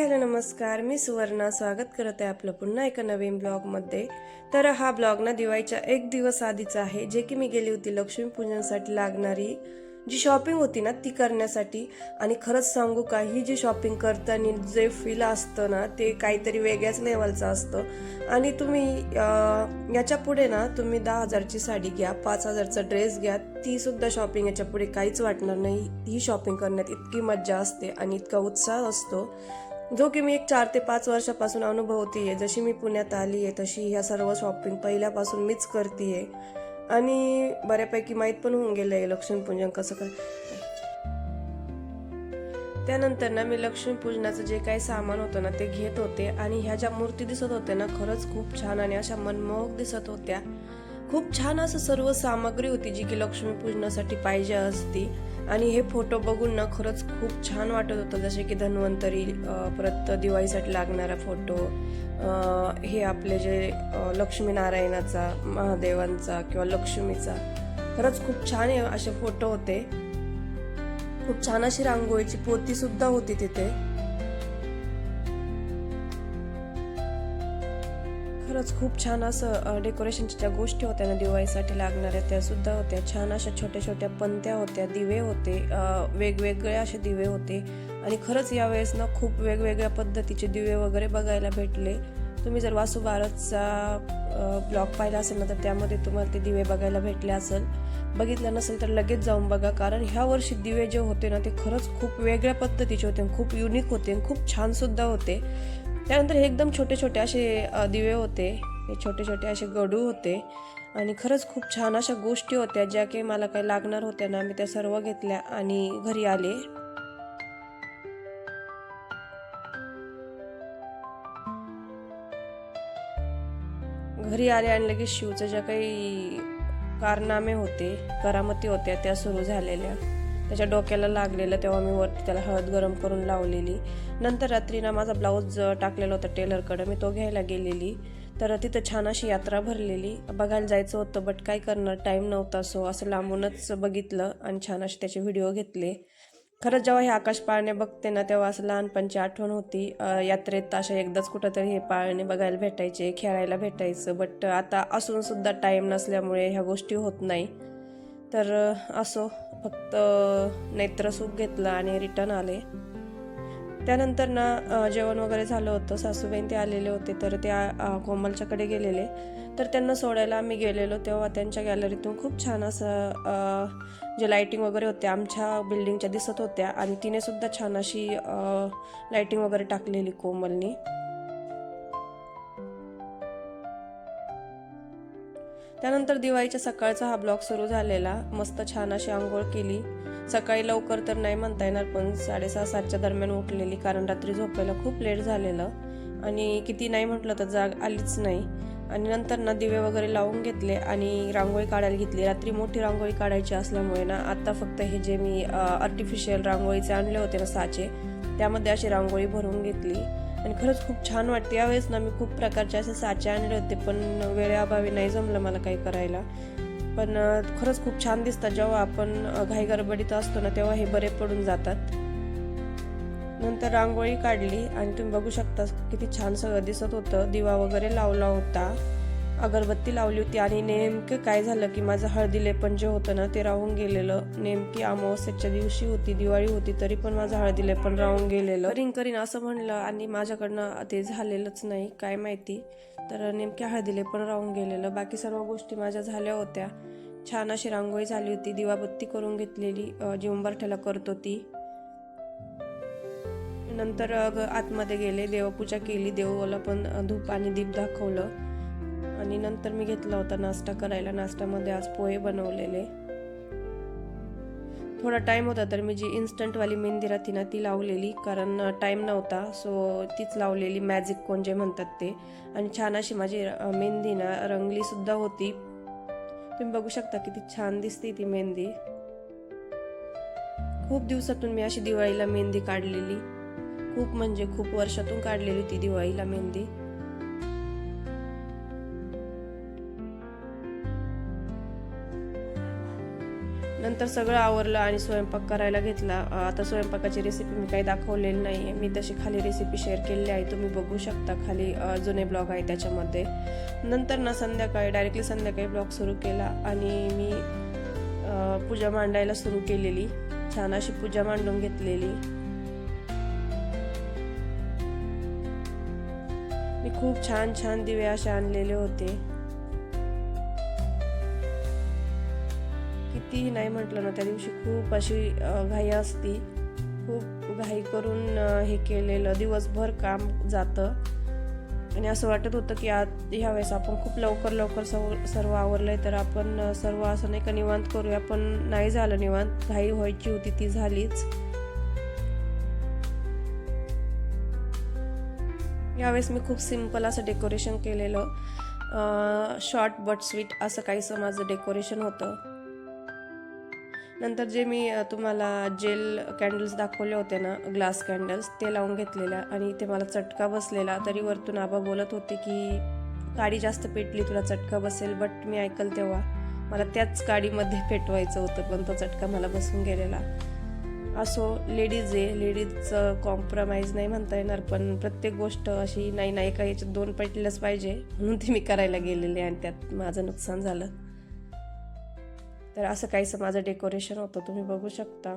Hi hello नमस्कार. मी सुवर्णा. स्वागत करत आहे आपलं पुन्हा एका नवीन ब्लॉगमध्ये. तर हा ब्लॉग ना दिवाळीच्या एक दिवस आधीचा आहे जे की मी गेली होती लक्ष्मीपूजनसाठी लागणारी जी शॉपिंग होती ना ती करण्यासाठी. आणि खरंच सांगू का ही जी शॉपिंग करताना जे फील असतं ना ते काहीतरी वेगळ्याच लेवलचं असतं. आणि तुम्ही याच्यापुढे ना तुम्ही दहा हजारची साडी घ्या पाच हजारचा ड्रेस घ्या ती सुद्धा शॉपिंग याच्यापुढे काहीच वाटणार नाही. ही शॉपिंग करण्यात इतकी मज्जा असते आणि इतका उत्साह असतो. जो की मी एक चार ते पाच वर्षापासून अनुभवतीये. जशी मी पुण्यात आली आहे तशी ह्या सर्व शॉपिंग पहिल्यापासून मीच करतीये. आणि बऱ्यापैकी माहीत पण होऊन गेलं आहे लक्ष्मीपूजन कसं कर त्यानंतर ना मी लक्ष्मीपूजनाचं जे काही सामान होतं ना ते घेत होते. आणि ह्या ज्या मूर्ती दिसत होत्या ना खरंच खूप छान आणि अशा मनमोहक दिसत होत्या. खूप छान असं सर्व सामग्री होती जी की लक्ष्मीपूजनासाठी पाहिजे असती. आणि हे फोटो बघून ना खरंच खूप छान वाटत होतं. जसे की धन्वंतरी परत दिवाळीसाठी लागणारा फोटो हे आपले जे लक्ष्मीनारायणाचा महादेवांचा किंवा लक्ष्मीचा. खरंच खूप छान असे फोटो होते. खूप छान अशी रांगोळीची पोती सुद्धा होती तिथे. खरंच खूप छान असं डेकोरेशनच्या ज्या गोष्टी होत्या ना दिवाळीसाठी लागणाऱ्या त्या सुद्धा होत्या. छान अशा छोट्या छोट्या पंत्या होत्या दिवे होते वेगवेगळे असे दिवे होते. आणि खरंच यावेळेस ना खूप वेगवेगळ्या पद्धतीचे दिवे वगैरे बघायला भेटले. तुम्ही जर वासू भारतचा ब्लॉग पाहिला असेल ना तर त्यामध्ये तुम्हाला ते दिवे बघायला भेटले असेल. बघितलं नसेल तर लगेच जाऊन बघा कारण ह्या वर्षी दिवे जे होते ना ते खरंच खूप वेगळ्या पद्धतीचे होते आणि खूप युनिक होते आणि खूप छानसुद्धा होते. त्यानंतर हे एकदम छोटे छोटे असे दिवे होते. हे छोटे छोटे असे गडू होते. आणि खरंच खूप छान अशा गोष्टी होत्या ज्या काही मला काही लागणार होत्या ना मी त्या सर्व घेतल्या आणि घरी आले. घरी आले आणि लगेच शिवचं ज्या काही कारनामे होते करामती होत्या त्या सुरू झालेल्या. त्याच्या डोक्याला लागलेलं तेव्हा मी वरती त्याला हळद गरम करून लावलेली. नंतर रात्री ना माझा ब्लाऊज टाकलेला होता टेलरकडं. मी तो घ्यायला गेलेली. तर तिथं छान अशी यात्रा भरलेली. बघायला जायचं होतं बट काय करणार? टाईम नव्हता सो असं लांबूनच बघितलं आणि छान असे त्याचे व्हिडिओ घेतले. खरंच जेव्हा हे आकाश पाळणे बघते ना तेव्हा असं लहानपणची आठवण होती. यात्रेत अशा एकदाच कुठंतरी हे पाळणे बघायला भेटायचे खेळायला भेटायचं. बट आता असूनसुद्धा टाईम नसल्यामुळे ह्या गोष्टी होत नाही. तर असो. फक्त नेत्रसूप घेतलं आणि रिटर्न आले. त्यानंतर ना जेवण वगैरे झालं होतं. सासूबाईन ते आलेले होते तर त्या कोमलच्याकडे गेलेले. तर त्यांना सोडायला आम्ही गेलेलो तेव्हा त्यांच्या गॅलरीतून खूप छान असं जे लाईटिंग वगैरे होत्या आमच्या बिल्डिंगच्या दिसत होत्या. आणि तिने सुद्धा छान अशी लाईटिंग वगैरे टाकलेली कोमलनी. त्यानंतर दिवाळीच्या सकाळचा हा ब्लॉग सुरू झालेला. मस्त छान अशी आंघोळ केली. सकाळी लवकर तर नाही म्हणता येणार पण साडेसहा सातच्या दरम्यान उठलेली कारण रात्री झोपायला खूप लेट झालेलं. आणि किती नाही म्हटलं तर जाग आलीच नाही. आणि नंतर ना दिवे वगैरे लावून घेतले आणि रांगोळी काढायला घेतली. रात्री मोठी रांगोळी काढायची असल्यामुळे ना आत्ता फक्त हे जे मी आर्टिफिशियल रांगोळीचे आणले होते ना साचे त्यामध्ये अशी रांगोळी भरून घेतली. आणि खरंच खूप छान वाटते. यावेळेस ना मी खूप प्रकारचे असे साचे आणले होते पण वेळेअभावी नाही जमलं मला काही करायला. पण खरंच खूप छान दिसतात. जेव्हा आपण घाई गडबडीत असतो ना तेव्हा हे बरे पडून जातात. नंतर रांगोळी काढली आणि तुम्ही बघू शकता किती छान सगळं दिसत होतं. दिवा वगैरे लावला होता. अगरबत्ती लावली होती आणि नेमकं काय झालं की माझं हळदी पण जे होतं ना ते राहून गेलेलं. नेमकी अमावस्याच्या दिवशी होती दिवाळी होती तरी पण माझं हळदी पण राहून गेलेलं. करीन करीन असं म्हणलं आणि माझ्याकडनं ते झालेलंच नाही काय माहिती. तर नेमक्या हळदी पण राहून गेलेलं. बाकी सर्व गोष्टी माझ्या झाल्या होत्या. छान अशी रांगोळी झाली होती दिवाबत्ती करून घेतलेली जी उंबरठ्याला करतो ती नंतर आतमध्ये गेले देवपूजा केली देवाला पण धूप आणि दीप दाखवलं. आणि नंतर मी घेतला होता नाश्ता करायला. नाश्त्यामध्ये आज पोहे बनवलेले. थोडा टाईम होता तर मी जी इन्स्टंटवाली मेहंदी राहती ना ती लावलेली. कारण टाईम नव्हता. सो तीच लावलेली मॅजिक कोण जे म्हणतात ते. आणि छान अशी माझी मेहंदी ना रंगली सुद्धा होती. तुम्ही बघू शकता किती छान दिसते ती मेहंदी. खूप दिवसातून मी अशी दिवाळीला मेहंदी काढलेली. खूप म्हणजे खूप वर्षातून काढलेली ती दिवाळीला मेहंदी. नंतर सगळं आवरलं आणि स्वयंपाक करायला घेतला. आता स्वयंपाकाची रेसिपी मी काही दाखवलेली नाही. आहे मी तशी खाली रेसिपी शेअर केलेली आहे. तुम्ही बघू शकता खाली जुने ब्लॉग आहे त्याच्यामध्ये. नंतर ना संध्याकाळी डायरेक्टली संध्याकाळी ब्लॉग सुरू केला आणि मी पूजा मांडायला सुरू केलेली. छान अशी पूजा मांडून घेतलेली. मी खूप छान छान दिवे असे आणलेले होते. कितीही नाही म्हटलं ना त्या दिवशी खूप अशी घाई असती. खूप घाई करून हे केलेलं. दिवसभर काम जातं. आणि असं वाटत होतं की आज ह्या वेळेस आपण खूप लवकर लवकर सर्व सर्व आवरलंय तर आपण सर्व असं नाही का निवांत करूया पण नाही झालं निवांत. घाई व्हायची होती ती झालीच. यावेळेस मी खूप सिंपल असं डेकोरेशन केलेलं. शॉर्ट बट स्वीट असं काहीसं माझं डेकोरेशन होतं. नंतर जे मी तुम्हाला जेल कॅन्डल्स दाखवले होते ना ग्लास कॅन्डल्स ते लावून घेतलेल्या आणि ते मला चटका बसलेला. तरी वरतून आबा बोलत होते की काडी जास्त पेटली तुला चटका बसेल बट मी ऐकल तेव्हा मला त्याच काडीमध्ये पेटवायचं होतं पण तो चटका मला बसून गेलेला. असो लेडीज आहे लेडीजचं कॉम्प्रमाइज नाही म्हणता येणार पण प्रत्येक गोष्ट अशी नाही नाही एका याच्यात दोन पेटलंच पाहिजे म्हणून ते मी करायला गेलेले आणि त्यात माझं नुकसान झालं. तर असं काहीसं माझं डेकोरेशन होतं तुम्ही बघू शकता.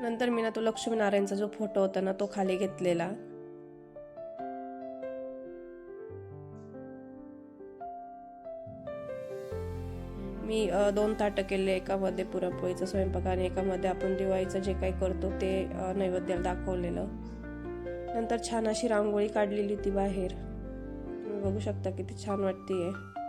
नंतर मी ना तो लक्ष्मीनारायणचा जो फोटो होता ना तो खाली घेतलेला. मी दोन ताटं केले एकामध्ये पुरणपोळीचा स्वयंपाक आणि एकामध्ये आपण दिवाळीचं जे काही करतो ते नैवेद्याला दाखवलेलं. नंतर छान अशी रांगोळी काढलेली होती बाहेर. तुम्ही बघू शकता किती छान वाटतीये. आहे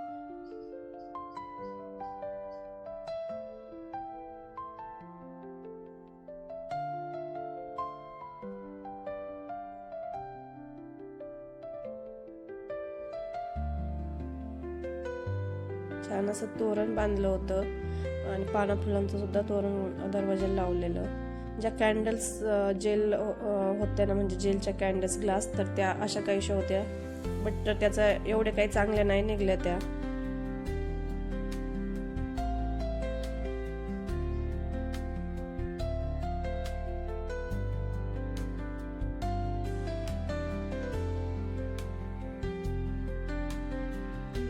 असं तोरण बांधलं होतं. आणि पाना फुलांचं सुद्धा तोरण दरवाजाला लावलेलं. ज्या कॅन्डल्स जेल होत्या ना म्हणजे जेलच्या कॅन्डल्स ग्लास तर त्या अशा काहीशा होत्या. बट त्याचा एवढे काही चांगल्या नाही निघल्या त्या.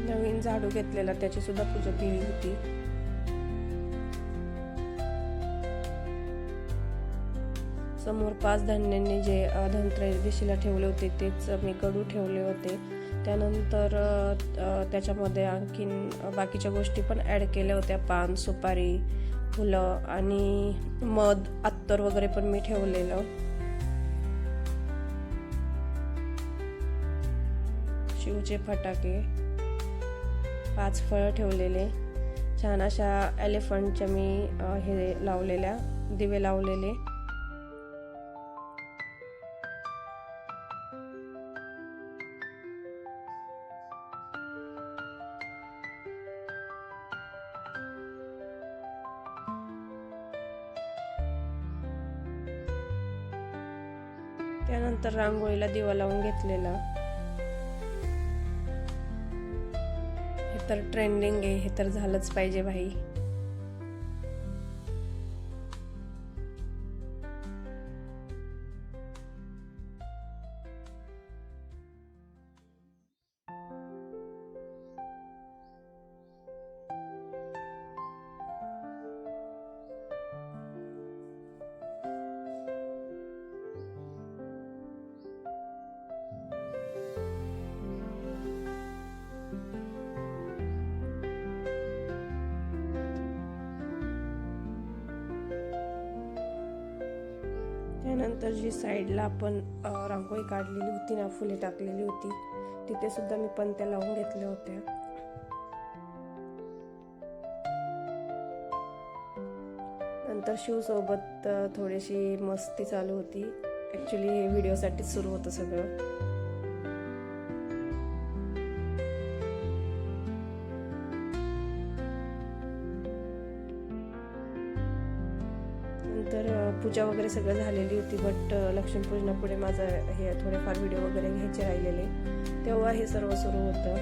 नवीन झाडू घेतलेला त्याची सुद्धा पूजा केली होती. समोर पाच धान्यांनी जे धनत्रयोदशीला ठेवले होते तेच मी कडू ठेवले होते. त्यानंतर त्याच्यामध्ये आणखीन बाकीच्या गोष्टी पण ॲड केल्या होत्या. पान सुपारी फुलं आणि मध अत्तर वगैरे पण मी ठेवलेलं. शिवचे फटाके. पाच फळं ठेवलेले. छान अशा एलिफंटच्या मी हे लावलेल्या दिवे लावलेले. त्यानंतर रांगोळीला दिवा लावून घेतलेला. तर ट्रेंडिंग आहे हे तर झालंच पाहिजे भाई. त्यानंतर जी साईडला आपण रांगोळी काढलेली होती ना फुले टाकलेली होती तिथे सुद्धा मी पंत्या लावून घेतल्या होत्या. नंतर शिवसोबत थोडीशी मस्ती चालू होती. ॲक्च्युली हे व्हिडिओसाठीच सुरू होतं सगळं. पूजा वगैरे सगळं झालेली होती बट लक्ष्मीपूजनापुढे माझं हे थोडेफार व्हिडिओ वगैरे घ्यायचे राहिलेले. तेव्हा हे सर्व सुरू होतं.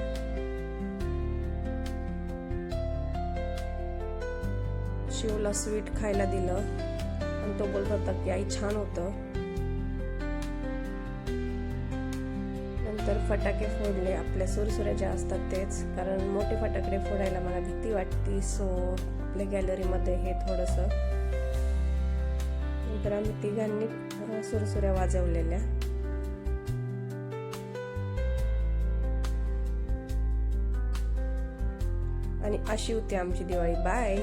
शिवला स्वीट खायला दिलं. आणि तो बोलत होता की आई छान होतं. नंतर फटाके फोडले. आपल्या सुरसुऱ्या ज्या असतात तेच. कारण मोठे फटाकडे फोडायला मला भीती वाटते. सो आपल्या गॅलरीमध्ये हे थोडंसं तर आम्ही तिघांनी सुरसुऱ्या वाजवलेल्या. आणि अशी होती आमची दिवाळी. बाय